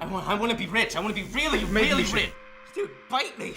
I want, I want to be rich. I want to be really, Maybe really rich. Dude, bite me.